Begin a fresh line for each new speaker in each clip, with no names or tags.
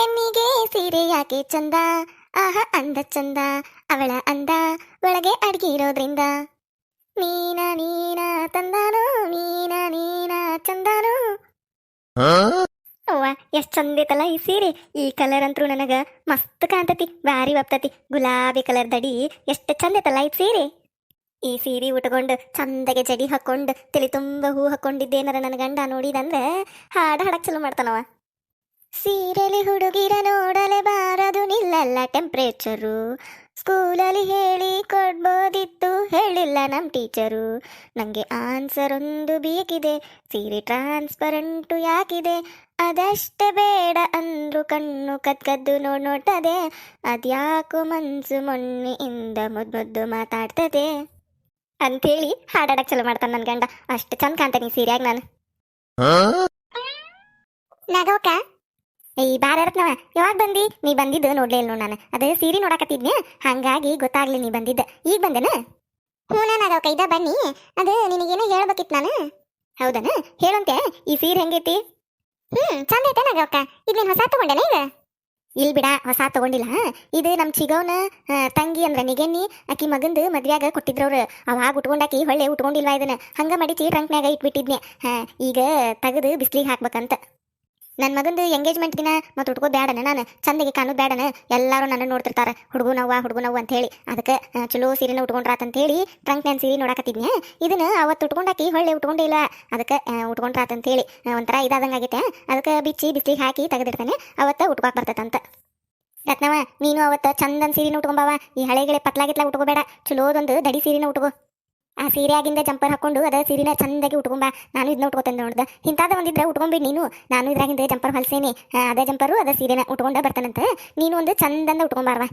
ಹೆಣ್ಣಿಗೆ ಸೀರೆ ಯಾಕೆ ಚಂದ. ಆಹ ಅಂದ ಚಂದ. ಅವಳ ಅಂದ ಒಳಗೆ ಅಡ್ಗಿರೋದ್ರಿಂದ ನೀನ ನೀನ ತಂದಾನು? ನೀನ ನೀನ ಚಂದಾನು? ಅವ್ವ ಎಷ್ಟ್ ಚಂದ ಐತಲ್ಲ ಈ ಸೀರೆ. ಈ ಕಲರ್ ಅಂತೂ ನನಗ ಮಸ್ತ್ ಕಾಣ್ತತಿ. ಬಾರಿ ಒಪ್ತತಿ. ಗುಲಾಬಿ ಕಲರ್ ದಡಿ. ಎಷ್ಟು ಚಂದ ಐತಲ್ಲ ಈ ಸೀರೆ. ಈ ಸೀರೆ ಉಟ್ಕೊಂಡು ಚಂದಗೆ ಜಡಿ ಹಾಕೊಂಡು ತಲೆ ತುಂಬ ಹೂ ಹಾಕೊಂಡಿದ್ದೇನಾರ ನನ್ನ ಗಂಡ ನೋಡಿದಂದ್ರೆ ಹಾಡ ಹಾಡಕ್ ಚಲೋ ಮಾಡ್ತಾನವ ಸೀರೆಲಿ ಹುಡುಗಿರ ನೋಡಲೆ ಬಾರದು ನಿಲ್ಲಲ್ಲ ಟೆಂಪ್ರೇಚರು ಸ್ಕೂಲಲ್ಲಿ ಹೇಳಿ ಕೊಡ್ಬೋದಿತ್ತು ಹೇಳಿಲ್ಲ ನಮ್ಮ ಟೀಚರು ನನಗೆ ಆನ್ಸರ್ ಒಂದು ಬೇಕಿದೆ ಸೀರೆ ಟ್ರಾನ್ಸ್ಪರೆಂಟು ಯಾಕಿದೆ? ಅದಷ್ಟೇ ಬೇಡ ಅಂದ್ರು ಕಣ್ಣು ಕದ್ಕದ್ದು ನೋಡ್ ನೋಡ್ತದೆ. ಅದ್ಯಾಕೋ ಮನ್ಸು ಮೊನ್ನೆಯಿಂದ ಮುದ್ದು ಮುದ್ದು ಮಾತಾಡ್ತದೆ. ಅಂತೇಳಿ ಹಾಡಾಡಕ್ ಚಲೋ ಮಾಡ್ತಾನೆ ನನ್ನ ಗಂಡ. ಅಷ್ಟು ಚಂದ ಕಾಣ್ತಾನೆ ಸೀರೆಯಾಗಿ ಸೀರೆಯಾಗ ನಾನು. ನಗೋಕ? ಈ ಬಾರ ರತ್ನವ ಯಾವಾಗ ಬಂದಿ? ನೀ ಬಂದಿದ್ದು ನೋಡ್ಲೇ ಇಲ್ಲ ನಾನು. ಅದು ಸೀರೆ ನೋಡಕತ್ತಿದ್ನೆ ಹಂಗಾಗಿ ಗೊತ್ತಾಗ್ಲಿ ನೀ ಬಂದಿದ್ದ. ಈಗ ಬಂದೆನ? ಹ್ಞೂ ನಾನು ಕೈದ, ಬನ್ನಿ. ಅದು ನಿನಗೇನೋ ಹೇಳ್ಬೇಕಿತ್ತು ನಾನು. ಹೌದನ? ಹೇಳಂತೆ. ಈ ಸೀರೆ ಹೆಂಗೈತಿ? ಹ್ಮ್ ಚಂದ ಐತೆ ನಗವಕ್ಕ ಇದನ್ನ ಹೊಸ ತಗೊಂಡೆನ ಈಗ? ಇಲ್ ಬಿಡ, ಹೊಸ ತಗೊಂಡಿಲ್ಲ. ಇದು ನಮ್ಮ ಚಿಗವನ ತಂಗಿ ಅಂದ್ರೆ ನಿಗೆನ್ನಿ. ಆಕಿ ಮಗಂದು ಮದ್ವ್ಯಾಗ ಕೊಟ್ಟಿದ್ರವ್ರು. ಅವಾಗ ಉಟ್ಕೊಂಡಾಕಿ ಹೊಳ್ಳೆ ಉಟ್ಕೊಂಡಿಲ್ವಾ ಇದನ್ನ. ಹಂಗ ಮಡಿಚಿ ಟ್ರಂಕ್ನ್ಯಾಗ ಇಟ್ಬಿಟ್ಟಿದ್ನೆ ಈಗ ತೆಗೆದು ಬಿಸ್ಲಿಗೆ ಹಾಕ್ಬೇಕಂತ. ನನ್ನ ಮಗಂದು ಎಂಗೇಜ್ಮೆಂಟ್ ದಿನ ಮತ್ತೆ ಹುಡುಗೋ ಬೇಡನ ನಾನು, ಚಂದಗೆ ಕಾಣೋದು ಬೇಡನ ಎಲ್ಲರೂ ನನ್ನ ನೋಡ್ತಿರ್ತಾರೆ. ಹುಡುಗು ನೋವ ಹುಡುಗು ನೋವು ಅಂತ ಹೇಳಿ ಅದಕ್ಕೆ ಚಲೋ ಸೀರೆನ ಉಟ್ಕೊಂಡ್ರಾತ ಅಂತ ಹೇಳಿ ಟ್ರಂಕ್ ನಾನು ಸೀರೆ ನೋಡಕತ್ತಿದ್ನಿ ಇದನ್ನ ಅವತ್ತು ಉಟ್ಕೊಂಡಾಕಿ ಹೊಳ್ಳೆ ಉಟ್ಕೊಂಡಿಲ್ಲ ಅದಕ್ಕೆ ಉಟ್ಕೊಂಡ್ರಾತ ಅಂತ ಹೇಳಿ ಒಂಥರ ಇದಾದಂಗೆ ಆಗೈತೆ ಅದಕ್ಕೆ ಬಿಚ್ಚಿ ಬಿಸಿಲಿಗೆ ಹಾಕಿ ತೆಗೆದಿರ್ತಾನೆ ಅವತ್ತ ಉಟ್ಕೋಕ್ ಬರ್ತದಂತ ರತ್ನವ, ನೀನು ಅವತ್ತ ಚಂದನ್ ಸೀರೆನ ಉಟ್ಕೊಂಬಾವ. ಈ ಹಳೆಗಳೇ ಪತ್ಲಾಗಿತ್ಲ ಉಟ್ಕೋಬೇಡ. ಚಲೋದೊಂದು ದಡಿ ಸೀರೆನ ಉಟ್ಕೋ. ಆ ಸೀರೆ ಆಗಿಂದ ಜಂಪರ್ ಹಾಕೊಂಡು ಅದ ಸೀರೆನ ಚಂದಾಗಿ ಉಟ್ಕೊಂಬ. ನಾನು ಇದನ್ನ ಉಟ್ಕೋತೇನೆ ನೋಡ್ದ. ಇಂಥದ್ದು ಒಂದಿದ್ರೆ ಉಟ್ಕೊಂಬಿಡಿ ನೀನು. ನಾನು ಇದ್ರಾಗಿಂದ ಜಂಪರ್ ಹೊಲ್ಸೇನಿ. ಅದೇ ಜಂಪರು ಅದೇ ಸೀರೆನ ಉಟ್ಕೊಂಡ ಬರ್ತಾನಂತ. ನೀನು ಒಂದು ಚಂದಂದ ಉಟ್ಕೊಂಬಾರ್ವ.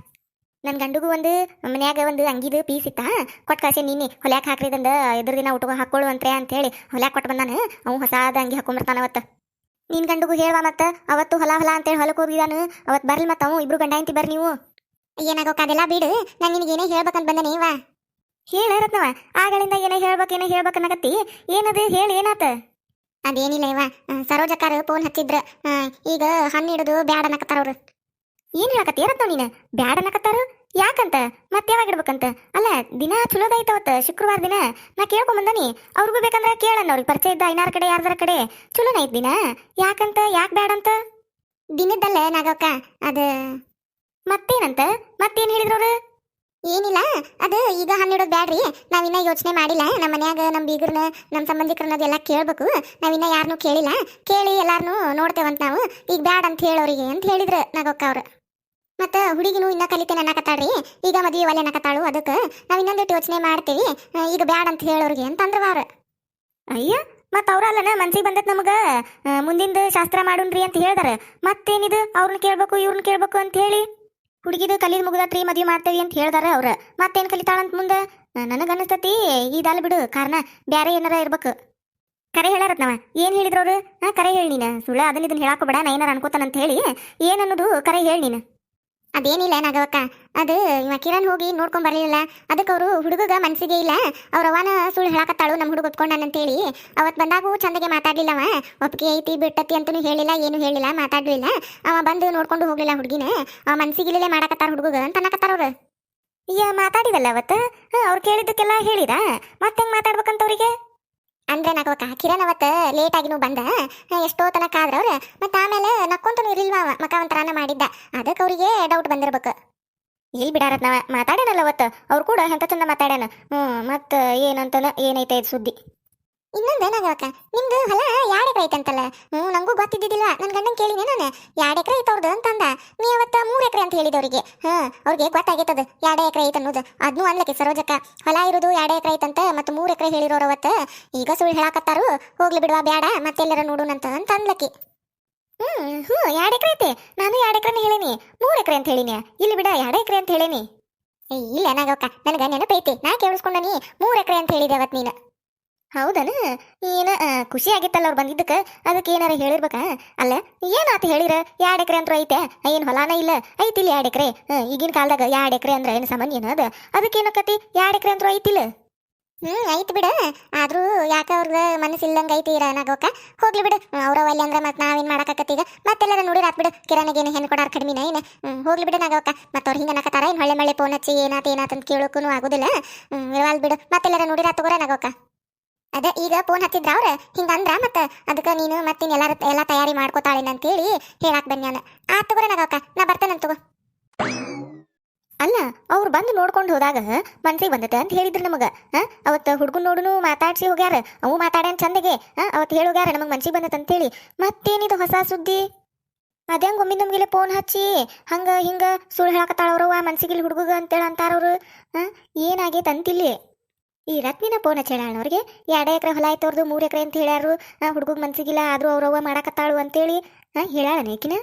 ನನ್ನ ಗಂಡಗೂ ಒಂದು, ಮನ್ಯಾಗ ಒಂದು ಅಂಗಿದು ಪೀಸ್ ಇತ್ತ. ಕೊಟ್ಟು ಕಳಿಸಿ ನೀನೆ. ಹೊಲ್ಯಾಕ ಹಾಕ್ರಿದಂದ ಎದುರು ದಿನ ಉಟ್ಕೊ ಹಾಕೊಳ್ಳು ಅಂತ ಹೇಳಿ ಹೊಲ್ಯಾಕ ಕೊಟ್ಟು ಬಂದಾನೆ. ಅವ್ನು ಹೊಸಾದ ಅಂಗಿ ಹಾಕೊಂಬರ್ತಾನ ಅವತ್ತು. ನಿನ್ ಗಂಡಗೂ ಹೇಳುವ ಮತ್ತು. ಅವತ್ತು ಹೊಲ ಹೊಲ ಅಂತೇಳಿ ಹೊಲಕ್ಕೆ ಹೋಗಿದಾನು. ಅವತ್ತು ಬರ್ಲಿ ಮತ್ತೆ ಅವು. ಇಬ್ರು ಗಂಡ ಅಂತಿ ಬರ್ರಿ ನೀವು. ಏನಾಗೋಕ್ಕಾಗಲ್ಲ ಬಿಡು. ನಾನು ನಿನಗೇನೇ ಹೇಳ್ಬೇಕಂತ ಬಂದ ನೀವ ಹೇಳ ರತ್ನವ ಆಗಳಿಂದ ಏನ ಹೇಳ್ಬೇಕು ಏನ ಹೇಳ್ಬೇಕು ಹೇಳ್ಬೇಕನ್ನಕತ್ತಿ ಏನದು ಹೇಳಿ ಏನಾತ? ಅದೇನಿಲ್ಲ ಇವ ಸರೋಜಕ್ಕಾರ ಫೋನ್ ಹಚ್ಚಿದ್ರ. ಈಗ ಹಣ್ಣು ಹಿಡಿದು ಬ್ಯಾಡ ಅನ್ನಕತ್ತಾರ ಅವ್ರು. ಏನ್ ಹೇಳಕತ್ತಿ ರತ್ನ ನೀನು? ಬ್ಯಾಡ ಅನ್ನಕತ್ತಾರು? ಯಾಕಂತ? ಮತ್ತೆ ಯಾವಾಗ ಇಡ್ಬೇಕಂತ? ಅಲ್ಲ ದಿನ ಚಲೋದೈತ ಅವತ್ತ ಶುಕ್ರವಾರ ದಿನ. ನಾ ಕೇಳ್ಕೊಂಡ್ ಬಂದನಿ ಅವ್ರಿಗೂ ಬೇಕಂದ್ರೆ ಕೇಳಣ್ಣ ಅವ್ರಿಗೆ ಪರಿಚಯ ಇದ್ದ ಐನಾರ ಕಡೆ ಯಾರ್ದಾರ ಕಡೆ. ಚಲೋನ ಐತ್ ದಿನ? ಯಾಕಂತ ಯಾಕೆ ಬ್ಯಾಡ ಅಂತ? ದಿನದ್ದಲ್ಲ ನಾಗಕ್ಕ ಅದ. ಮತ್ತೇನಂತ? ಮತ್ತೇನ್ ಹೇಳಿದ್ರು ಅವ್ರು? ಏನಿಲ್ಲ, ಅದು ಈಗ ಹನ್ನೆರಡು ಬ್ಯಾಡ್ರಿ. ನಾವಿನ್ನ ಯೋಚನೆ ಮಾಡಿಲ್ಲ. ನಮ್ಮ ಮನ್ಯಾಗ ನಮ್ಮ ಬೀಗರ್ನ ನಮ್ಮ ಸಂಬಂಧಿಕರನ್ನೋದೆಲ್ಲ ಕೇಳಬೇಕು. ನಾವಿನ್ನ ಯಾರನ್ನೂ ಕೇಳಿಲ್ಲ. ಕೇಳಿ ಎಲ್ಲಾರನ್ನೂ ನೋಡ್ತೇವಂತ ನಾವು. ಈಗ ಬ್ಯಾಡ್ ಅಂತ ಹೇಳೋರಿಗೆ ಅಂತ ಹೇಳಿದ್ರು ನಾಗಕ್ಕ ಅವ್ರು. ಮತ್ತೆ ಹುಡುಗಿನೂ ಇನ್ನ ಕಲಿತೇನೆ ಅನ್ನಕತ್ತಾಳ್ರಿ. ಈಗ ಮದುವೆ ಒಲೆ ಅನ್ನಕತ್ತಾಳು ಅದಕ್ಕೆ. ನಾವು ಇನ್ನೊಂದಿಟ್ಟು ಯೋಚನೆ ಮಾಡ್ತೀವಿ. ಈಗ ಬ್ಯಾಡ್ ಅಂತ ಹೇಳೋರಿಗೆ ಅಂತ ಅಂದ್ರೆ ಅವ್ರು ಅಯ್ಯ, ಮತ್ತೆ ಅವ್ರಲ್ಲನ ಮನ್ಸಿಗೆ ಬಂದತ್ ನಮಗ? ಮುಂದಿಂದ ಶಾಸ್ತ್ರ ಮಾಡುನ್ರಿ ಅಂತ ಹೇಳ್ದಾರೆ. ಮತ್ತೇನಿದು? ಅವ್ರನ್ನ ಕೇಳ್ಬೇಕು ಇವ್ರನ್ನ ಕೇಳ್ಬೇಕು ಅಂತ ಹೇಳಿ. ಹುಡುಗಿದು ಕಲಿದ್ ಮುಗ್ದತ್ರಿ ಮದ್ವೆ ಮಾಡ್ತೇವಿ ಅಂತ ಹೇಳ್ದಾರ ಅವ್ರ. ಮತ್ತೇನು ಕಲಿತಾಳಂತ ಮುಂದೆ? ನನಗ ಅನಸ್ತತಿ ಇದಲ್ಲ ಬಿಡು, ಕಾರಣ ಬ್ಯಾರೆ ಏನಾರ ಇರ್ಬೇಕು. ಕರೆ ಹೇಳಾರತ್ನವ, ಏನ್ ಹೇಳಿದ್ರು ಅವ್ರು? ಕರೆ ಹೇಳಿ ನೀನು. ಸುಳ್ಳ ಅದನ್ನ ಇದನ್ನ ಹೇಳಾಕೋಬೇಡ ನಾ ಏನಾರ ಅನ್ಕೋತಾನಂತ ಹೇಳಿ ಏನನ್ನೋದು ಕರೆ ಹೇಳಿ ನೀನು. ಅದೇನಿಲ್ಲ ನಾಗವಕ್ಕ. ಅದು ಇವ ಕಿರಣ್ ಹೋಗಿ ನೋಡ್ಕೊಂಡ್ ಬರ್ಲಿಲ್ಲ ಅದಕ್ಕೆ ಅವರು ಹುಡುಗಗ ಮನ್ಸಿಗೆ ಇಲ್ಲ, ಅವ್ರ ಅವನ ಸುಳ್ಳು ಹೇಳಕತ್ತಾಳು ನಮ್ಮ ಹುಡುಗ ಅಂತೇಳಿ. ಅವತ್ ಬಂದಾಗೂ ಚಂದಗೆ ಮಾತಾಡ್ಲಿಲ್ಲವ. ಒಪ್ಪಿಗೆ ಐತಿ ಬಿಟ್ಟತಿ ಅಂತನೂ ಹೇಳಿಲ್ಲ, ಏನು ಹೇಳಿಲ್ಲ ಮಾತಾಡ್ಲಿಲ್ಲ ಅವ ಬಂದು ನೋಡ್ಕೊಂಡು ಹೋಗ್ಲಿಲ್ಲ ಹುಡುಗಿನ. ಅವ ಮನ್ಸಿಗಿಲ್ಲೇ ಮಾಡಕತ್ತಾರ ಹುಡುಗಗ ಅಂತ ಅನ್ನಕತ್ತಾರ ಅವ್ರು. ಅಯ್ಯ ಮಾತಾಡಿದಲ್ಲ ಅವತ್ತು? ಅವ್ರು ಕೇಳಿದ್ದಕ್ಕೆಲ್ಲ ಹೇಳಿದ ಮತ್ತೆ ಹೆಂಗ್ ಮಾತಾಡ್ಬೇಕಂತ ಅವ್ರಿಗೆ? ಅಂದ್ರೆ ನಾಗವಕ್ಕ ಕಿರಣ್ ಅವತ್ತ ಲೇಟ್ ಆಗಿನೂ ಬಂದ. ಎಷ್ಟೋ ತನಕ ಆದ್ರವ್ರು. ಆಮೇಲೆ ನಕ್ಕೊಂತನು ಇರ್ಲಿಲ್ವಾ ಅವ ಒಂಥರನ ಮಾಡಿದ್ದ. ಅದಕ್ಕೆ ಅವರಿಗೆ ಡೌಟ್ ಬಂದಿರ್ಬೇಕು. ಇಲ್ಲಿ ಬಿಡಾರತ್ನವ ಮಾತಾಡ್ಯಾನಲ್ಲ ಅವತ್ತು. ಅವ್ರು ಕೂಡ ಎಂತ ಚಂದ ಮಾತಾಡ್ಯಾನ? ಹ್ಞೂ ಮತ್ತು ಏನಂತನ, ಏನೈತೆ ಇದು ಸುದ್ದಿ? ಇನ್ನೊಂದು ಏನಾಗವಕ್ಕ ನಿಮ್ದು ಹೊಲ ಎರಡು ಎಕರೆ ಐತಂತಲ್ಲ ಹ್ಞೂ ನಂಗೂ ಗೊತ್ತಿದ್ದಿಲ್ಲ ನನ್ನ ಗಂಡನ ಕೇಳಿನಿ ನಾನು. ಎರಡು ಎಕರೆ ಐತವ್ರದ್ದು ಅಂತಂದ ನೀ ಅವತ್ತ ಮೂರು ಎಕರೆ ಅಂತ ಹೇಳಿದವ್ರಿಗೆ. ಹಾಂ ಅವ್ರಿಗೆ ಗೊತ್ತಾಗೈತದ ಎರಡು ಎಕರೆ ಐತ ಅನ್ನೋದು. ಅದನ್ನೂ ಅನ್ಲಕ್ಕೆ ಸರೋಜಕ್ಕ. ಹೊಲ ಇರೋದು ಎರಡು ಎಕರೆ ಐತಂತ ಮತ್ತು ಮೂರು ಎಕರೆ ಹೇಳಿರೋರು ಅವತ್ತ. ಈಗ ಸುಳ್ಳು ಹೇಳಾಕತ್ತಾರು. ಹೋಗ್ಲಿ ಬಿಡುವ ಬೇಡ ಮತ್ತೆಲ್ಲರ ನೋಡೋಣಂತ ಅಂತ ಅನ್ಲಕ್ಕಿ. ಹ್ಮ್ ಹ್ಞೂ ಎರಡು ಎಕರೆ ಐತೆ? ನಾನು ಎರಡು ಎಕರೆನ ಹೇಳೀನಿ. ಮೂರು ಎಕರೆ ಅಂತ ಹೇಳಿನಿ. ಇಲ್ಲಿ ಬಿಡ ಎರಡು ಎಕರೆ ಅಂತ ಹೇಳೀನಿ. ಇಲ್ಲ ನಾಗಕ್ಕ ನನಗೆ ನೆನಪೈತಿ. ನಾ? ಕೇಳಿಸ್ಕೊಂಡನಿ ಮೂರು ಎಕರೆ ಅಂತ ಹೇಳಿದೆ ಅವತ್ತು ನೀನು. ಹೌದನ? ಏನ ಖುಷಿ ಆಗಿತ್ತಲ್ಲ ಅವ್ರು ಬಂದಿದ್ದಕ್ಕೆ? ಅದಕ್ಕೆ ಏನಾರ ಹೇಳಿರ್ಬೇಕ? ಅಲ್ಲ, ಏನಾತ ಹೇಳಿರ? ಎರಡು ಎಕರೆ ಅಂತೂ ಐತೆ? ಏನು ಹೊಲಾನ ಇಲ್ಲ? ಐತಿಲ್ಲ ಎರಡು ಎಕರೆ? ಈಗಿನ ಕಾಲದಾಗ ಎರಡು ಎಕರೆ ಅಂದ್ರೆ ಏನು ಸಾಮಾನ್ಯ ಏನ ಅದ? ಅದಕ್ಕೆ ಏನಕ್ಕತಿ ಎರಡು ಎಕರೆ ಅಂತೂ ಐತಿಲ್ಲ ಹ್ಮ್, ಐತ್ ಬಿಡ. ಆದ್ರೂ ಯಾಕ ಅವ್ರದ ಮನಸ್ಸು ಇಲ್ಲಂಗ ಐತಿ ಇರ ನಾಗೋಕ? ಹೋಗ್ಲಿ ಬಿಡು. ಅವ್ರ ಅಲ್ಲಿ ಅಂದ್ರೆ ಮತ್ ನಾವೇನ್ ಮಾಡಾಕತ್ತೀಗ ಈಗ? ನೋಡಿ ರಾತ್ ಬಿಡು. ಕಿರಾಣಿಗೇನು ಹೆಣ್ಣು ಕೊಡಾರ ಕಡಿಮಿನ ಏನ? ಹ್ಮ್, ಹೋಗ್ಲಿ ಬಿಡು ನಾಗೋಕ. ಮತ್ತ ಅವ್ರ ಹಿಂಗ ಅನ್ನಕತ್ತಾರ? ಏನ್ ಹೊಳ್ಳೆ ಮಳೆ ಫೋನ್ ಹಚ್ಚಿ ಏನಾತ ಏನಾತ ಅಂತ ಕೇಳೋಕುನು ಆಗುದಿಲ್ಲ. ಹ್ಮ್, ಇರವಲ್ ಬಿಡು. ನೋಡಿ ರಾತ್ ತಗೋರ ನಾಗೋಕ? ಅದ ಈಗ ಫೋನ್ ಹತ್ತಿದ್ರ ಅವ್ರ ಹಿಂಗ ಅಂದ್ರ ಮತ್ತ ಅದಕ್ಕ ನೀನು ಮತ್ತಿನ್ ಎಲ್ಲಾರ ಎಲ್ಲಾ ತಯಾರಿ ಮಾಡ್ಕೋತಾಳೇನ ಅಂತ ಹೇಳಿ ಹೇಳಾಕ್ ಬನ್ಯಾನ ಆ ತಗೋರ ನಗಕ್ಕ ನಾ ಬರ್ತೇನೆ ತಗೋ. ಅಲ್ಲ ಅವ್ರು ಬಂದು ನೋಡ್ಕೊಂಡು ಹೋದಾಗ ಮನ್ಸಿಗೆ ಬಂದತೆ ಅಂತ ಹೇಳಿದ್ರು ನಮಗ. ಅವತ್ತು ಹುಡುಗನ್ ನೋಡುನು ಮಾತಾಡ್ಸಿ ಹೋಗ್ಯಾರ ಅವು ಮಾತಾಡ್ಯಾನ ಚಂದಗೆ. ಅವತ್ತು ಹೇಳಿ ಹೋಗ್ಯಾರ ನಮಗೆ ಮನ್ಸಿಗೆ ಹೇಳಿ ಅಂತೇಳಿ. ಮತ್ತೇನಿದು ಹೊಸ ಸುದ್ದಿ? ಅದಂಗ ಒಮ್ಮೆ ನಮಗೆಲ್ಲ ಫೋನ್ ಹಚ್ಚಿ ಹಂಗ ಹಿಂಗ ಸುಳ್ಳು ಹೇಳಕತ್ತಾಳವ್ರವ ಮನ್ಸಿಗಿಲ್ಲ ಹುಡುಗಗ ಹುಡುಗ ಅಂತೇಳಿ ಅಂತಾರವ್ರು. ಆ, ಏನಾಗೈತೆ ಅಂತಿಲ್ಲಿ? ಈ ರತ್ನಿನ ಫೋನ್ ಹಚ್ಚಿ ಹೇಳಾಳ ಅವ್ರಿಗೆ ಎರಡು ಎಕರೆ ಹೊಲ ಆಯ್ತು ಅವ್ರದ್ದು ಮೂರು ಎಕರೆ ಅಂತ ಹೇಳ್ಯಾರು ಹುಡುಗ ಮನ್ಸಿಗಿಲ್ಲ, ಆದ್ರೂ ಅವ್ರವ್ವ ಮಾಡಕತ್ತಾಳು ಅಂತೇಳಿ ಹಾಂ ಹೇಳಾಳನ ಈಕಿನ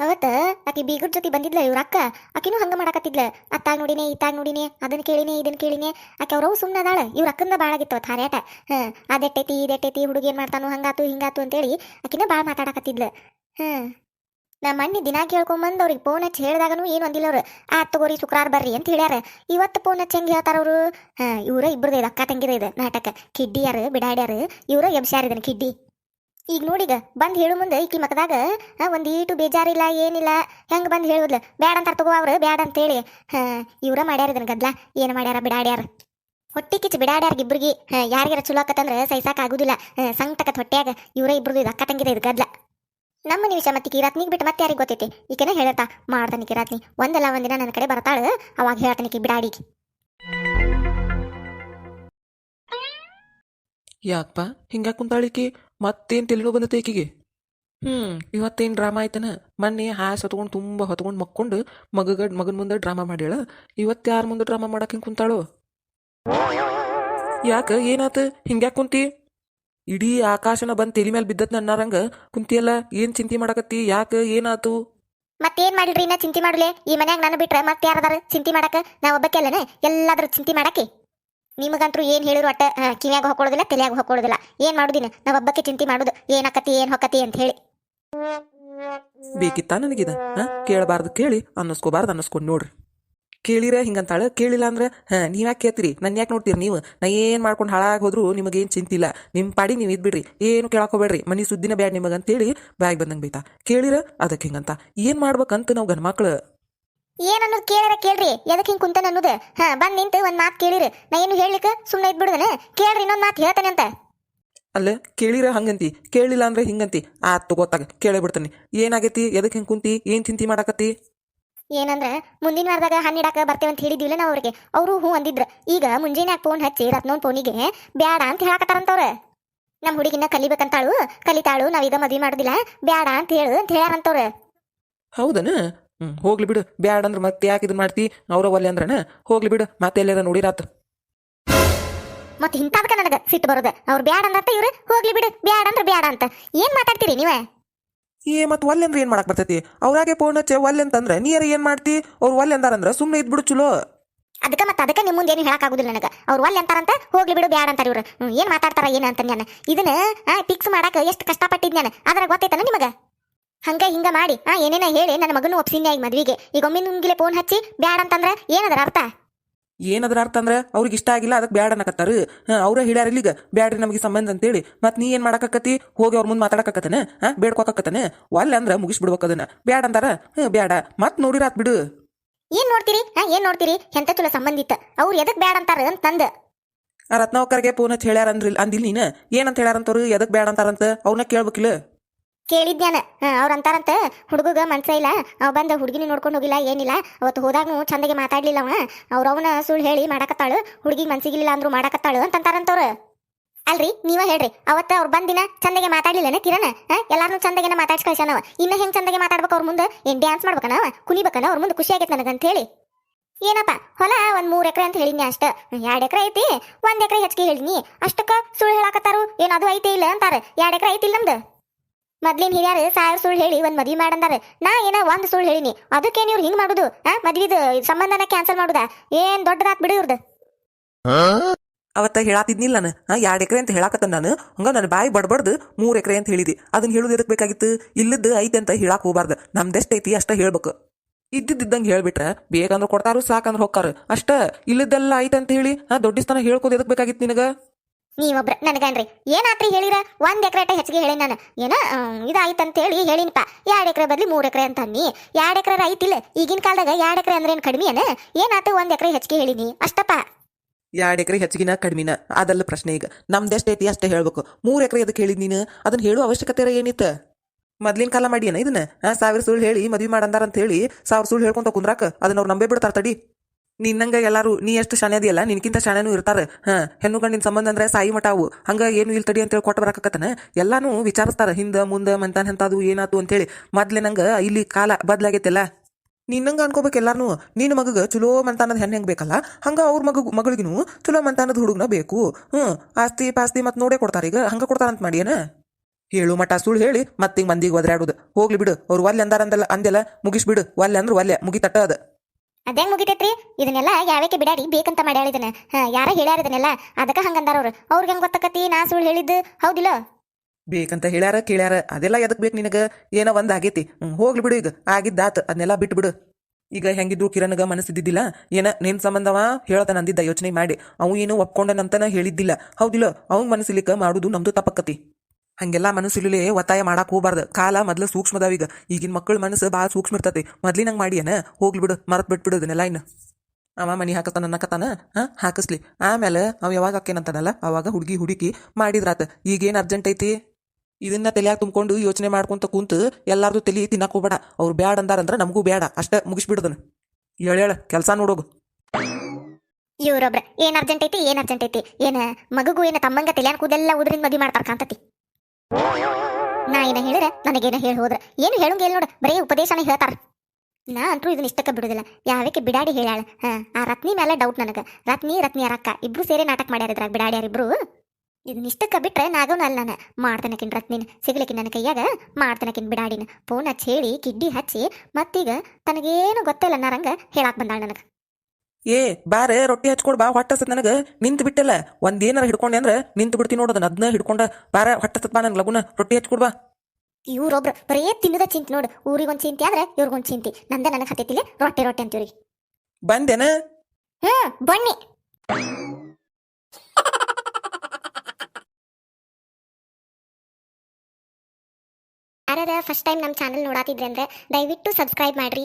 ಅವತ್ತ ಆಕಿ ಬೀಗರ್ ಜೊತೆ ಬಂದಿದ್ಲ ಇವ್ರ ಅಕ್ಕ. ಆಕಿನೂ ಹಂಗ ಮಾಡಕತ್ತಿದ್ಲ. ಅತ್ತಾಗ ನೋಡಿನಿ ಇತ್ತಾಗ ನೋಡಿನಿ ಅದನ್ನ ಕೇಳಿನಿ ಇದನ್ನ ಕೇಳಿನಿ. ಆಕೆ ಅವ್ರವು ಸುಮ್ಮನೆ ಅದಾಳ. ಇವ್ರ ಅಕ್ಕಂದ ಭಾಳ ಆಗಿತ್ತು ಅವತ್ತು ಹಾರ್ಯಾಟ. ಹಾ ಅದೆಟ್ಟೈತಿ ಇದೆಟ್ಟೈತಿ ಹುಡುಗಿ ಏನ್ ಮಾಡ್ತಾನು, ಹಂಗಾತು, ಹಿಂಗಾತು ಅಂತೇಳಿ ಆಕಿನ ಭಾಳ ಮಾತಾಡಕತ್ತಿದ್ಲ. ಹ್ಮ್ ನಾ ಮಣ್ಣಿ ದಿನ ಕೇಳ್ಕೊಂಬಂದು ಅವ್ರಿಗೆ ಫೋನ್ ಹಚ್ಚಿ ಹೇಳಿದಾಗನು ಏನು ಒಂದಿಲ್ಲ ಅವ್ರು ಆ, ತಗೋರಿ ಶುಕ್ರಾರ್ ಬರ್ರಿ ಅಂತ ಹೇಳ್ಯಾರ. ಇವತ್ತು ಫೋನ್ ಹಚ್ಚಿ ಹೆಂಗೆ ಹೇಳ್ತಾರ ಅವರು. ಹಾ, ಇವ್ರ ಇಬ್ಬರದೇ ಇದು ಅಕ್ಕ ತಂಗಿದ ಇದು ನಾಟಕ. ಕಿಡ್ಡಿಯಾರು ಬಿಡಾಡ್ಯಾರ. ಇವರ ಎಬ್ಸ್ಯಾರ ಇದನ್ನು ಕಿಡ್ಡಿ. ಈಗ ನೋಡಿಗ ಬಂದ್ ಹೇಳು ಮುಂದೆ ಈಕಿ ಮಕದಾಗ ಒಂದ್ ಈಟು ಬೇಜಾರಿಲ್ಲ, ಏನಿಲ್ಲ, ಹೆಂಗ್ ಬಂದ್ ಹೇಳುದ್ಲ ಬ್ಯಾಡ ಅಂತ ತಗೋ ಅವ್ರು, ಬ್ಯಾಡ ಅಂತೇಳಿ. ಹಾ, ಇವ್ರ ಮಾಡ್ಯಾರ ಇದನ್ನ ಗದ್ಲ, ಏನ್ ಮಾಡ್ಯಾರ ಬಿಡಾಡ್ಯಾರ. ಹೊಟ್ಟಿ ಕಿಚ್ಚು ಬಿಡಾಡ್ಯಾರ ಇಬ್ಬರಿಗೆ ಯಾರಿಗಾರ ಚಲೋ ಆಕತ್ತಂದ್ರ ಸೈಸಾಕ ಆಗುದಿಲ್ಲ. ಸಂಕಟಕತ್ ಹೊಟ್ಟೆಯಾಗ ಇವರ ಇಬ್ರದು ಇದು, ಅಕ್ಕ ತಂಗಿದ ಇದು ಗದ್ಲ. ನಮ್ಮ ನಿಮಿಷ ಮತ್ತೆ ಕಿರಾತ್ನಿಗೆ ಬಿಟ್ಟು ಮತ್ತೆ ಯಾರಿಗೆ ಗೊತ್ತೈತಿ? ಈಕೆನ ಹೇಳ್ತಾ ಮಾಡ್ತಾನೆ ಕಿರಾತ್ನಿ. ಒಂದಲ್ಲ ಒಂದಿನ ನನ್ನ ಕಡೆ ಬರ್ತಾಳ, ಅವಾಗ ಹೇಳ್ತಾನೆ ಕಿ ಬಿಡಾಡಿಗೆ.
ಯಾಕಪ್ಪ ಹಿಂಗ ಕುಂತಾಳಿಕಿ ಮತ್ತೇನ್ ತಿಳಿನೋ ಬಂದತೆ ಈಕಿಗೆ? ಹ್ಮ್, ಇವತ್ತೇನು ಡ್ರಾಮಾ ಆಯ್ತನ? ಮೊನ್ನೆ ಹಾಸ್ ಹೊತ್ಕೊಂಡು, ತುಂಬಾ ಹೊತ್ಕೊಂಡು ಮಕ್ಕೊಂಡು ಮಗಗ ಮಗನ್ ಮುಂದೆ ಡ್ರಾಮಾ ಮಾಡ್ಯಾಳ. ಇವತ್ತು ಯಾರ ಮುಂದೆ ಡ್ರಾಮಾ ಮಾಡಾಕ ಹಿಂಗೆ ಕುಂತಾಳು? ಯಾಕ? ಏನಾತ? ಹಿಂಗ್ಯಾಕ್ ಕುಂತಿ? ಇಡೀ ಆಕಾಶನ ಬಂದ್ ತಲೆ ಮೇಲೆ ಬಿದ್ದತ್ ನನ್ನಾರಂಗ ಕುಂತಿಯಲ್ಲ ಏನ್ ಚಿಂತೆ ಮಾಡಕತ್ತಿ ಯಾಕೆ ಏನಾತು?
ಮತ್ತೇನ್ ಮಾಡಿಲ್ರಿ ನಾ ಚಿಂತೆ ಮಾಡ್ಲೆ? ಈ ಮನ್ಯಾಗ ನಾನು ಬಿಟ್ರೆ ಮತ್ತೆ ಯಾರದಾರ ಚಿಂತೆ ಮಾಡಕ? ನಾ ಒಬ್ಬಕ್ಕೆ ಅಲ್ಲನೆ ಎಲ್ಲಾದ್ರೂ ಚಿಂತೆ ಮಾಡಕ್ಕೆ? ನಿಮಗಂತೂ ಏನ್ ಹೇಳಿರು ಒಟ್ಟ ಕಿವಿಯಾಗ ಹೊಕ್ಕೊಳ್ಳೋದಿಲ್ಲ ತಲೆಯಾಗ ಹೊಕ್ಕೊಳ್ಳೋದಿಲ್ಲ ಏನ್ ಮಾಡುದಿನ? ನಾ ಒಬ್ಬಕ್ಕೆ ಚಿಂತೆ ಮಾಡುದು ಏನಾಕತಿ ಏನ್ ಹೊಕ್ಕತಿ ಅಂತ ಹೇಳಿ.
ಬೇಕಿತ್ತ ನನಗಿದ? ಹ ಕೇಳಬಾರ್ದು ಕೇಳಿ ಅನ್ನಿಸ್ಕೋಬಾರ್ದು ಅನ್ನಿಸ್ಕೊಂಡು ನೋಡ್ರಿ. ಕೇಳಿರ ಹಿಂಗಂತಾಳ. ಕೇಳಿಲ್ಲ ಅಂದ್ರೆ ಹಾಂ ನೀವ್ಯಾಕೆ ಕೇಳ್ತೀರಿ? ನನ್ನ ಯಾಕೆ ನೋಡ್ತೀರಿ ನೀವು? ನಾ ಏನು ಮಾಡ್ಕೊಂಡು ಹಾಳಾಗಿ ಹೋದ್ರು ನಿಮಗೇನು ಚಿಂತಿಲ್ಲ. ನಿಮ್ಮ ಪಾಡಿ ನೀವು ಇದ್ಬಿಡ್ರಿ. ಏನು ಕೇಳಕೋಬೇಡ್ರಿ. ಮನಿ ಸುದ್ದಿನ ಬ್ಯಾಡ್ ನಿಮಗೆ ಅಂತೇಳಿ ಬ್ಯಾಗ್ ಬಂದಂಗೆ ಬೈತಾ. ಕೇಳಿರ ಅದಕ್ಕೆ ಹಿಂಗಂತ. ಏನು ಮಾಡ್ಬೇಕಂತ ನಾವು ಗಂಡ ಮಕ್ಳು
ಏನ್ ಅನ್ನೋದು ಕೇಳರ ಕೇಳ್ರಿ. ಎದಕ್ಕೆ ಹಿಂಗ್ ಕುಂತ ಅನ್ನೋದು? ಹಾ ಬಂದ್ ನಿಂತು ಒಂದ್ ಮಾತು ಕೇಳಿರಿ. ನಾ ಏನು ಹೇಳಲಿಕ್ಕೆ ಸುಮ್ಮನೆ ಇದ್ಬಿಡುದನ? ಕೇಳ್ರಿ ಇನ್ನೊಂದ್ ಮಾತು ಹೇಳ್ತಾನೆ ಅಂತ.
ಅಲ್ಲ ಕೇಳಿರ ಹಂಗಂತಿ. ಕೇಳಿಲ್ಲ ಅಂದ್ರೆ ಹಿಂಗಂತಿ. ಆತ್ ತಗೋತಾಗ. ಕೇಳೇ ಬಿಡ್ತಾನೆ. ಏನಾಗೈತಿ? ಎದಕ್ಕೆ ಹಿಂಗೆ ಕುಂತಿ? ಏನು ಚಿಂತೆ ಮಾಡಾಕತ್ತಿ?
ಏನಂದ್ರ ಮುಂದಿನ ವಾರದಾಗ ಹಣ್ಣಿಡಾಕ ಬರ್ತೇವೆ ಅಂತ ಹೇಳಿದಿಲ್ಲ ನಾವು ಅವ್ರಿಗೆ. ಅವರು ಹ್ಞೂ ಅಂದಿದ್ರ. ಈಗ ಮುಂಜಾನೆ ಫೋನ್ ಹಚ್ಚಿ ರತ್ನೋನ್ ಫೋನಿಗೆ ಬ್ಯಾಡ ಅಂತ ಹೇಳಕತ್ತಾರಂತವ್ರ ನಮ್ಮ ಹುಡುಗಿನ ಕಲಿಬೇಕಂತಾಳು ಕಲಿತಾಳು ನಾವೀಗ ಮದ್ವಿ ಮಾಡೋದಿಲ್ಲ ಬ್ಯಾಡ ಅಂತ ಹೇಳು ಅಂತ ಹೇಳಂತವ್ರ
ಹೌದನ? ಹ್ಞೂ ಹೋಗ್ಲಿ ಬಿಡು. ಬ್ಯಾಡ ಅಂದ್ರೆ ಮತ್ತೆ ಯಾಕೆ ಇದು ಮಾಡ್ತಿ? ಅವ್ರ ಒಲ್ಲೆ ಅಂದ್ರನ? ಹೋಗ್ಲಿ ಬಿಡು. ಮತ್ತೆ ಎಲ್ಲಾರ ನೋಡಿರಾತು.
ಮತ್ತೆ ಇಂಥದ್ಕ ನನಗ ಸಿಟ್ಟು ಬರೋದ. ಅವ್ರು ಬ್ಯಾಡ ಅಂದ್ರೆ ಇವ್ರು ಹೋಗ್ಲಿ ಬಿಡು. ಬ್ಯಾಡ ಅಂದ್ರೆ ಬ್ಯಾಡ ಅಂತ. ಏನ್ ಮಾತಾಡ್ತೀರಿ ನೀವೇ?
ಏ, ಮತ್ತೆ ಒಲ್ಲೆ ಅಂದ್ರೆ ಏನು ಮಾಡಕ್ ಬರ್ತೈತಿ? ಅವ್ರಾಗೆ ಫೋನ್ ಹಚ್ಚೆ ಒಲ್ಲೆ ಅಂತಂದ್ರೆ ನೀರ ಏನು ಮಾಡ್ತಿ? ಅವ್ರ ಒಲ್ಲೆ ಅಂದಾರಂದ್ರೆ ಸುಮ್ಮನೆ ಇದ್ಬಿಡು ಚಲೋ.
ಅದಕ್ಕೆ ಮತ್ತೆ ಅದಕ್ಕೆ ನಿಮ್ಮ ಮುಂದೆ ಏನು ಹೇಳಕ್ಕಾಗುದಿಲ್ಲ ನನಗೆ. ಅವ್ರು ಒಲ್ಲೆ ಅಂತಾರಂತ ಹೋಗ್ಲಿ ಬಿಡು, ಬ್ಯಾಡ ಅಂತಾರ ಇವ್ರು. ಏನ್ ಮಾತಾಡ್ತಾರ, ಏನ ಅಂತ ನಾನು ಇದನ್ನ ಫಿಕ್ಸ್ ಮಾಡಾಕ ಎಷ್ಟು ಕಷ್ಟಪಟ್ಟಿದ್ ನಾನು ಅದ್ರ ಗೊತ್ತೈತನ ನಿಮಗ? ಹಂಗ ಹಿಂಗ ಮಾಡಿ, ಆ, ಏನೇನ ಹೇಳಿ ನನ್ನ ಮಗನು ಒಪ್ಸಿನ್ಯ ಈಗ ಮದ್ವಿಗೆ? ಈಗ ಒಮ್ಮೆ ನಿಮ್ಗಿಲೆ ಫೋನ್ ಹಚ್ಚಿ ಬ್ಯಾಡ ಅಂತಂದ್ರ ಏನದರ ಅರ್ಥ?
ಏನದ್ರ ಅರ್ಥ ಅಂದ್ರೆ ಅವ್ರಿಗೆ ಇಷ್ಟ ಆಗಿಲ್ಲ ಅದಕ್ಕೆ ಬ್ಯಾಡ ಅನ್ನಕತ್ತಾರ. ಅವ್ರ ಹೇಳ್ಯಾರ ಇಲ್ಲಿಗ ಬ್ಯಾಡ್ರಿ ನಮಗೆ ಸಂಬಂಧ ಅಂತೇಳಿ. ಮತ್ತೆ ನೀ ಏನು ಮಾಡಕತ್ತಿ ಹೋಗಿ ಅವ್ರ ಮುಂದೆ ಮಾತಾಡಕತ್ತನ ಹಾಂ ಬೇಡ್ಕೊಕತ್ತನ ಒಲ್ಲೆ ಅಂದ್ರೆ ಮುಗಿಸ್ಬಿಡ್ಬೇಕು ಅದನ್ನ. ಬ್ಯಾಡ ಅಂತಾರ ಹ್ಞೂ ಬ್ಯಾಡ. ಮತ್ತೆ ನೋಡಿರಾತ್ ಬಿಡು.
ಏನ್ ನೋಡ್ತೀರಿ? ಹಾ ಏನ್ ನೋಡ್ತೀರಿ? ಎಂತ ಚಲೋ ಸಂಬಂಧಿತ. ಅವ್ರು ಎದಕ್ ಬ್ಯಾಡ ಅಂತಾರ ಅಂತಂದ.
ಆ ರತ್ನಾವಕರ್ಗೆ ಹಚ್ಚಿ ಹೇಳ್ಯಾರ ಅಂದ್ರಿಲ್ ಅಂದಿಲ್ ನೀನು. ಏನಂತ ಹೇಳ್ಯಾರಂತವ್ರು ಎದಕ್ ಬ್ಯಾಡ ಅಂತಾರಂತ ಅವ್ರನ್ನ ಕೇಳ್ಬೇಕಿಲ್ಲ.
ಕೇಳಿದ್ಯಾನ? ಅವ್ರ ಅಂತಾರಂತ. ಹುಡುಗಗ ಮನ್ಸ ಇಲ್ಲ. ಅವ್ ಬಂದ ಹುಡುಗಿನ ನೋಡ್ಕೊಂಡು ಹೋಗಿಲ್ಲ, ಏನಿಲ್ಲ. ಅವತ್ತು ಹೋದಾಗೂ ಚಂದಗೆ ಮಾತಾಡ್ಲಿಲ್ಲ ಅವ. ಅವ್ರ ಅವನ ಸುಳ್ಳು ಹೇಳಿ ಮಾಡಕತ್ತಾಳು. ಹುಡುಗಿಗೆ ಮನ್ಸಿಗಿಲ್ಲ ಅಂದ್ರು ಮಾಡಾಕತ್ತಾಳು ಅಂತ ಅಂತಾರಂತವ್ರ ಅಲ್ರಿ, ನೀವ ಹೇಳ್ರಿ. ಅವತ್ತ ಅವ್ರು ಬಂದಿನ ಚಂದಗೆ ಮಾತಾಡ್ಲಿಲ್ಲನ ಕಿರಣ? ಎಲ್ಲಾರನು ಚಂದಗೆನ ಮಾತಾಡ್ಸಿ ಕಳ್ಸ್ಯಾನವ ಇನ್ನ ಹೆಂಗ್ ಚಂದಗೆ ಮಾತಾಡ್ಬೇಕು ಅವ್ರ ಮುಂದೆ? ಏನ್ ಡ್ಯಾನ್ಸ್ ಮಾಡ್ಬೇಕನ ಕುಣಿಬೇಕನ ಅವ್ರ ಮುಂದೆ? ಖುಷಿ ಆಗೈತೆ ನನಗಂತ ಹೇಳಿ ಏನಪ್ಪ, ಹೊಲ ಒಂದ್ ಮೂರ್ ಎಕರೆ ಅಂತ ಹೇಳಿನಿ ಅಷ್ಟ. ಎರಡ್ ಎಕರೆ ಐತಿ? ಒಂದ್ ಎಕರೆ ಹೆಚ್ಚಿಗೆ ಹೇಳಿನಿ ಅಷ್ಟಕ್ಕ ಸುಳ್ಳು ಹೇಳಾಕತ್ತಾರು? ಏನದು ಐತಿ ಇಲ್ಲ ಅಂತಾರ. ಎರಡ್ ಎಕರೆ ಐತಿ ಇಲ್ಲ ನಮ್ದು? ಮೊದ್ಲಿನ ಹಿರಿಯರು ಸಾವಿರ ಸುಳ್ಳು ಹೇಳಿ ಒಂದ್ ಮದ್ವಿ ಮಾಡಂದಾರ. ನಾ ಏನ ಒಂದ್ ಸುಳ್ಳು ಹೇಳಿನಿ. ಅದಕ್ಕೆ ನೀವು ಹಿಂಗ್ ಮಾಡುದು? ಆ ಮದ್ವಿದ ಸಂಬಂಧನ ಕ್ಯಾನ್ಸಲ್ ಮಾಡುದ? ಏನ್ ದೊಡ್ಡದಾತ್ ಬಿಡು ಇವ್ರದ್ದು
ಅವತ್ತ ಹೇಳಾತಿದ್ನಿಲ್ಲ ನಾನು. ಹಾ ಎರಡು ಎಕರೆ ಅಂತ ಹೇಳಾಕತ್ತ ನಾನು. ಹಂಗ ನನ್ನ ಬಾಯಿ ಬಡ್ಬಡ್ದು ಮೂರು ಎಕರೆ ಅಂತ ಹೇಳಿದಿ. ಅದನ್ನ ಹೇಳುದು ಎದಕ್ ಬೇಕಾಗಿತ್ತು? ಇಲ್ಲದ್ದು ಐತೆ ಅಂತ ಹೇಳಾಕ್ ಹೋಗ್ಬಾರ್ದು. ನಮ್ದೆಷ್ಟೈತಿ ಅಷ್ಟ ಹೇಳ್ಬೇಕು. ಇದ್ದಿದ್ದಂಗೆ ಹೇಳ್ಬಿಟ್ರೆ ಬೇಕಂದ್ರೆ ಕೊಡ್ತಾರು ಸಾಕಂದ್ರೆ ಹೋಗ್ತಾರು. ಅಷ್ಟ ಇಲ್ಲದೆಲ್ಲ ಐತೆ ಅಂತ ಹೇಳಿ ಆ ದೊಡ್ಡಿಸ್ತನ ಹೇಳ್ಕೋದು ಎದಕ್ ಬೇಕಾಗಿತ್ತು ನಿನಗ?
ನೀವೊಬ್ರ, ನನಗನ್ರಿ. ಏನಾತ್ರಿ ಹೇಳಿರ? ಒಂದ್ ಎಕರೆ ಹೆಚ್ಚಿಗೆ ಹೇಳಿ ನಾನು. ಏನ ಇದಾಯ್ತಂತ ಹೇಳಿ ಹೇಳಿನಪ್ಪ. ಎರಡ್ ಎಕರೆ ಬದ್ಲಿ ಮೂರು ಎಕರೆ ಅಂತ ಅನ್ನಿ. ಎರಡ್ ಎಕರೆ ಐತಿಲ್ಲ ಈಗಿನ ಕಾಲದಾಗ ಎರಡ್ ಎಕರೆ ಅಂದ್ರೆ ಏನ್ ಕಡಿಮೆ ಏನ? ಏನಾತು ಒಂದ್ ಎಕರೆ ಹೆಚ್ಚಿಗೆ ಹೇಳಿನಿ? ಅಷ್ಟಪ್ಪ.
ಎರಡು ಎಕರೆ ಹೆಚ್ಚಿಗಿನ ಕಡಿಮಿನ. ಅದಲ್ಲ ಪ್ರಶ್ನೆ ಈಗ. ನಮ್ದೆಷ್ಟು ಐತಿ ಅಷ್ಟೇ ಹೇಳ್ಬೇಕು. ಮೂರು ಎಕರೆ ಅದಕ್ಕೆ ಹೇಳಿದ್ ನೀನು? ಅದನ್ನ ಹೇಳುವ ಅವಶ್ಯಕತೆ ಏನಿತ್ತು? ಮೊದ್ಲಿನ ಕಾಲ ಮಾಡಿಯನ ಇದನ್ನ? ಸಾವಿರ ಸುಳ್ಳು ಹೇಳಿ ಮದ್ವಿ ಮಾಡಂದಾರ ಅಂತ ಹೇಳಿ ಸಾವಿರ ಸುಳ್ಳು ಹೇಳ್ಕೊಂತ ಕುಂದ್ರಾಕ ಅದನ್ನ ಅವ್ರು ನಂಬೇ ಬಿಡ್ತಾರ ತಡಿ. ನಿನ್ನಂಗ ಎಲ್ಲಾರು, ನೀ ಎಷ್ಟು ಶಾನೆ ಅದಿಯಲ್ಲ, ನಿನ್ಕಿಂತ ಶಾಣೆನೂ ಇರ್ತಾರೆ. ಹ ಹೆಣ್ಣು ಗಂಡಿನ ಸಂಬಂಧ ಅಂದ್ರೆ ಸಾಯಿ ಮಠ ಅವು. ಹಂಗ ಏನು ಇಲ್ಲ ತಡಿ ಅಂತೇಳಿ ಕೊಟ್ಟು ಬರಕತ್ತನ? ಎಲ್ಲಾನು ವಿಚಾರಿಸ್ತಾರ, ಹಿಂದ ಮುಂದೆ ಮಂತಾನ ಎಂತಾದು ಏನಾತು ಅಂತೇಳಿ. ಮೊದ್ಲೆ ನಂಗ ಇಲ್ಲಿ ಕಾಲ ಬದ್ಲಾಗೈತೆಲ್ಲ. ನಿನ್ನಂಗ ಅನ್ಕೋಬೇಕು ಎಲ್ಲಾರ್ನು. ನಿನ್ನ ಮಗಗ ಚಲೋ ಮಂತಾನದ ಹೆಣ್ಣು ಹೆಂಗ್ ಬೇಕಲ್ಲ? ಹಂಗ ಅವ್ರ ಮಗ ಮಗಳಿಗೂ ಚಲೋ ಮಂತಾನದ ಹುಡುಗನ ಬೇಕು. ಹ್ಮ್, ಆಸ್ತಿ ಪಾಸ್ತಿ ಮತ್ ನೋಡೇ ಕೊಡ್ತಾರ. ಈಗ ಹಂಗ ಕೊಡ್ತಾರಂತ ಮಾಡಿಯೇನ? ಹೇಳು ಮಠ ಸುಳ್ಳು ಹೇಳಿ, ಮತ್ತಿಂಗ್ ಮಂದಿಗೆ ಒದರಾಡೋದು. ಹೋಗ್ಲಿ ಬಿಡು, ಅವ್ರು ಒಲ್ಲೆ ಅಂದಾರ ಅಂದಲ್ಲ ಅಂದೆಲ್ಲ ಮುಗಿಸ್ಬಿಡು ಒಲ್ಲೆ ಅಂದ್ರೆ ಒಲ್ಲೆ, ಮುಗಿತಟ್ಟ ಅದ.
ಅದೇಂಗ್ ಮುಗಿತೈತ್ರಿ? ಇದನ್ನೆಲ್ಲ ಯಾವಕ್ಕೆ ಬಿಡಾಡಿ ಬೇಕಂತ ಮಾಡ್ಯಾಳ ಇದನ್ನ. ಯಾರ ಹೇಳ್ಯಾರ ಇದನ್ನೆಲ್ಲ? ಅದಕ್ಕ ಹಂಗಂದಾರ ಅವ್ರು. ಅವ್ರಿಗೆ ಹೆಂಗ್ ಗೊತ್ತಕತಿ ನಾ ಸುಳ್ಳು ಹೇಳಿದ್ದು ಹೌದಿಲ್ಲ?
ಬೇಕಂತ ಹೇಳ್ಯಾರ, ಕೇಳ್ಯಾರ. ಅದೆಲ್ಲ ಎದಕ್ ಬೇಕು ನಿನಗ? ಏನೋ ಒಂದ್ ಆಗೈತಿ. ಹೋಗ್ಲಿ ಬಿಡು ಈಗ. ಆಗಿದ್ದಾತ. ಅದನ್ನೆಲ್ಲ ಬಿಟ್ಟು ಬಿಡು ಈಗ ಹೆಂಗಿದ್ರು ಕಿರಣ್ಗ ಮನಸ್ಸಿದ್ದಿದ್ದಿಲ್ಲ? ಏನ ನಿನ್ ಸಂಬಂಧವ? ಹೇಳ್ತಾನ ಅಂದಿದ್ದ ಯೋಚನೆ ಮಾಡಿ. ಅವು ಏನು ಒಪ್ಕೊಂಡನಂತನ ಹೇಳಿದ್ದಿಲ್ಲ. ಹೌದಿಲ್ಲ? ಅವ್ನ್ ಮನಸ್ಸಿಲಿಕ್ಕ ಮಾಡುದು ನಮ್ದು ತಪ್ಪಕ್ಕತಿ ಹಂಗೆಲ್ಲ ಮನಸ್ಸಿಲಿ ಒತ್ತಾಯ ಮಾಡಕ್ಕೆ ಹೋಗಬಾರ್ದು. ಕಾಲ ಮೊದಲು ಸೂಕ್ಷ್ಮದಾವ ಈಗ. ಈಗಿನ ಮಕ್ಕಳ ಮನಸ್ಸು ಭಾಳ ಸೂಕ್ಷ್ಮ ಇರ್ತೈತಿ. ಮೊದ್ಲಿನಂಗೆ ಮಾಡಿಯನ ಹೋಗ್ಲಿ ಬಿಡು, ಮರತ್ ಬಿಟ್ಬಿಡು ಇದನ್ನೆಲ್ಲ ಇನ್ನು. ಅವ ಮನಿ ಹಾಕತಾನ ಅನ್ನಕತ್ತಾನ? ಹಾ? ಹಾಕಿಸ್ಲಿ. ಆಮೇಲೆ ಅವ ಯಾವಾಗ ಹಾಕೇನಂತಾನಲ್ಲ ಅವಾಗ ಹುಡುಗಿ ಹುಡುಕಿ ಮಾಡಿದ್ರಾತ. ಈಗೇನು ಅರ್ಜೆಂಟ್ ಐತಿ? ಇದನ್ನ ತಲೆಯಾಗ ತುಂಬಿಕೊಂಡು ಯೋಚನೆ ಮಾಡ್ಕೊಂತ ಕುಂತು ಎಲ್ಲಾರ್ದು ತಲಿ ತಿನ್ನಕ್ ಹೋಗ್ಬೇಡ. ಅವ್ರು ಬ್ಯಾಡ ಅಂದಾರಂದ್ರ ನಮಗೂ ಬೇಡ ಅಷ್ಟೇ ಮುಗಿಸ್ಬಿಡದನ ಹೇಳ ಕೆಲಸ ನೋಡೋಗು.
ಇವ್ರೊಬ್ರ, ಏನ್ ಅರ್ಜೆಂಟ್ ಐತಿ, ಏನ್ ಅರ್ಜೆಂಟ್ ಐತಿ? ಏನ ಮಗುಗೂ ಏನ ತಮ್ಮಂಗ ತಲ್ಯಾನ್ ಕೂದೆಲ್ಲ ಉದ್ರಿಂದ ಮದಿ ಮಾಡ್ತಾರ ಕಾಂತತಿ? ನಾ ಏನ ನನಗೆ ನನಗೇನ ಹೇಳಿ ಹೋದ್ರ. ಏನು ಹೇಳಂಗ ಇಲ್ಲ ನೋಡ, ಬರೀ ಉಪದೇಶನ ಹೇಳ್ತಾರ. ನಾ ಅಂತೂ ಇದನ್ನ ಇಷ್ಟಕ್ಕೆ ಬಿಡುದಿಲ್ಲ. ಯಾವಕ್ಕೆ ಬಿಡಾಡಿ ಹೇಳ್ಯಾಳ ಹಾ, ಆ ರತ್ನಿ ಮೇಲೆ ಡೌಟ್ ನನಗೆ. ರತ್ನಿ ರತ್ನಿ ಅರಕ್ಕ ಇಬ್ರು ಸೇರಿ ನಾಟಕ ಮಾಡ್ಯಾರ ಇದ್ರಾಗ ಬಿಡಾಡ್ಯಾರ ಇಬ್ರು. ಇದನ್ನ ಇಷ್ಟಕ್ಕ ಬಿಟ್ರೆ ನಾಗವನ ಅಲ್ಲ ನಾನು. ಮಾಡ್ತನಕಿನ್ ರತ್ನಿನ ಸಿಗ್ಲಿಕ್ಕೆ ನನ್ನ ಕೈಯಾಗ ಮಾಡ್ತನಕಿನ್ ಬಿಡಾಡಿನ. ಫೋನ್ ಹಚ್ಚಿ ಹೇಳಿ, ಕಿಡ್ಡಿ ಹಚ್ಚಿ ಮತ್ತೀಗ ತನಗೇನು ಗೊತ್ತಿಲ್ಲ ನಾರಂಗ ಹೇಳಾಕ್ ಬಂದಾಳ ನನಗ.
ಏ ಬಾರೆ ರೊಟ್ಟಿ ಹಚ್ಕೊಡ್ ಬಾ ಹೊಟ್ಟಸತ್ ನನಗ. ನಿಂತು ಬಿಟ್ಟಲ್ಲ. ಒಂದ್ ಏನಾರ ಹಿಡ್ಕೊಂಡೆ ಅಂದ್ರ ನಿಂತು ಬಿಡ್ತೀನಿ ನೋಡೋದನ್ನ ಅದನ್ನ. ಹಿಡ್ಕೊಂಡ ಬಾರ ಹೊಟ್ಟಸತ್ ಬಾ ನನ್ ಲಗುನ. ರೊಟ್ಟಿ ಹಚ್ಕೊಡ್ ಬಾ.
ಇವ್ರೊಬ್ರು ಬರೇ ತಿನ್ನದ ಚಿಂತೆ ನೋಡು. ಊರಿಗೊಂದ್ ಚಿಂತೆ ಆದ್ರೆ ಇವ್ರಿಗೊಂದ್ ಚಿಂತೆ. ನಂದ ನನಗೆ ಹತ್ತೈತಿಲ್ಲ ರೊಟ್ಟಿ ರೊಟ್ಟಿ ಅಂತೀವ್ರಿ
ಬಂದೇನ?
ಹ್ಮ್ ಬನ್ನಿ. ಯಾರ್ಯಾರ ಫಸ್ಟ್ ಟೈಮ್ ನಮ್ಮ ಚಾನಲ್ ನೋಡಾತಿದ್ರೆ ಅಂದ್ರೆ ದಯವಿಟ್ಟು ಸಬ್ಸ್ಕ್ರೈಬ್ ಮಾಡ್ರಿ.